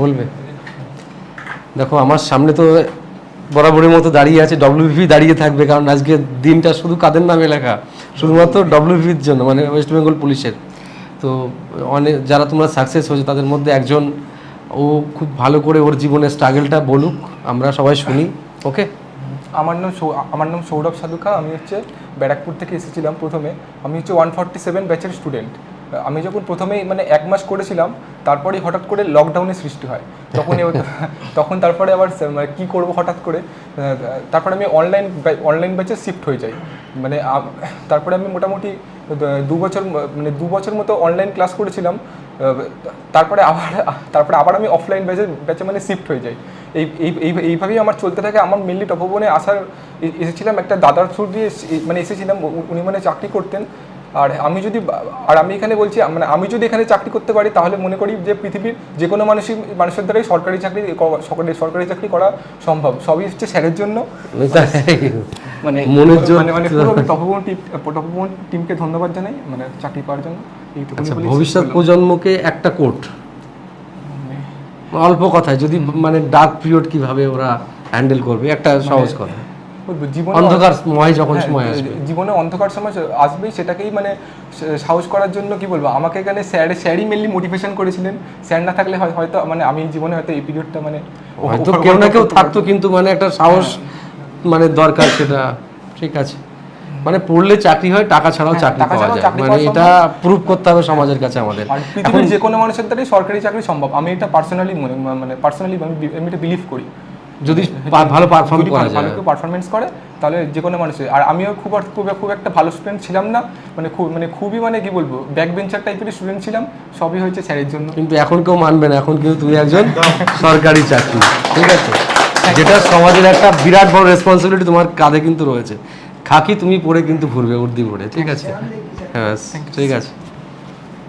বলবে। দেখো, আমার সামনে তো বরাবরের মতো দাঁড়িয়ে আছে ডব্লিউপি দাঁড়িয়ে থাকবে, কারণ আজকে দিনটা শুধু কাদের নামে লেখা? শুধুমাত্র ডব্লিউপির জন্য মানে ওয়েস্ট বেঙ্গল পুলিশের তো অনেক যারা তোমরা সাকসেস হয়েছে, তাদের মধ্যে একজন, ও খুব ভালো করে ওর জীবনের স্ট্রাগলটা বলুক, আমরা সবাই শুনি ওকে আমার নাম আমার নাম সৌরভ সাধুকা, আমি হচ্ছে ব্যারাকপুর থেকে এসেছিলাম প্রথমে। আমি হচ্ছে ওয়ান ফর্টি সেভেন ব্যাচের স্টুডেন্ট আমি যখন প্রথমেই মানে এক মাস করেছিলাম তারপরেই হঠাৎ করে লকডাউনের সৃষ্টি হয়। তখন তখন তারপরে আবার মানে কী করব হঠাৎ করে তারপরে আমি অনলাইন অনলাইন ব্যাচে শিফট হয়ে যাই। মানে তারপরে আমি মোটামুটি দু- বছর মানে দু বছর মতো অনলাইন ক্লাস করেছিলাম তারপরে আবার তারপরে আবার আমি অফলাইন ব্যাচে ব্যাচে মানে শিফট হয়ে যাই। এই এই- এই এইভাবেই আমার চলতে থাকে। আমার মেনলি টপভবনে আসার এসেছিলাম একটা দাদার থ্রু দিয়ে মানে এসেছিলাম উনি মানে চাকরি করতেন। আর আমি যদি আর আমি এখানে বলছি মানে আমি যদি এখানে চাকরি করতে পারি তাহলে মনে করি যে পৃথিবীর যে কোনো মানুষই মানুষের দ্বারাই সরকারি চাকরি সরকারি সরকারি চাকরি করা সম্ভব। সবই হচ্ছে স্যারের জন্য। মানে মানে মানে টিম টিমকে ধন্যবাদ জানাই মানে চাকরি পাওয়ার জন্য। আচ্ছা ভবিষ্যৎ প্রজন্মকে একটা কোট। অল্প কথায় যদি মানে ডার্ক পিরিয়ড কীভাবে ওরা হ্যান্ডেল করবে একটা সহজ কথা। জীবনে অন্ধকার ময় যখন হ্যাঁ, সময় আসবে। জীবনে অন্ধকার সময় আসবেই সেটাকেই মানে সাহস করার জন্য কি বলব? আমাকে এখানে স্যার স্যারই মেনলি মোটিভেশন করেছিলেন। স্যার না থাকলে হয়তো মানে আমি জীবনে হয়তো এই পিরিয়ডটা মানে হয়তো কেউ না কেউ থাকতো কিন্তু মানে একটা সাহস মানে দরকার সেটা। ঠিক আছে। মানে পড়লে চাকরি হয় টাকা ছাড়াও হ্যাঁ, চাকরি পাওয়া যায়। মানে এটা প্রুভ করতে হবে সমাজের কাছে আমাদের। পৃথিবীর যে কোনো মানুষের দ্বারাই সরকারি চাকরি সম্ভব। আমি এটা পার্সোনালি মনে মানে পার্সোনালি আমি এটা বিলিভ করি। যদি ভালো পারফর্ম করা ভালো- ভালো কেউ পারফরমেন্স করে তাহলে যে কোনো মানুষের আর আমিও খুব খুব খুব একটা ভালো স্টুডেন্ট ছিলাম না। মানে খুব মানে খুবই মানে কি বলব ব্যাক বেঞ্চার টাইপের স্টুডেন্ট ছিলাম সবই হয়েছে স্যারের জন্য। কিন্তু এখন কেউ মানবে না এখন কিন্তু তুমি একজন সরকারি চাকরি ঠিক আছে? যেটা সমাজের একটা বিরাট বড় রেসপন্সিবিলিটি তোমার কাঁধে কিন্তু রয়েছে। খাকি তুমি পরে কিন্তু ঘুরবে উর্দি পরে ঠিক আছে? হ্যাঁ ঠিক আছে।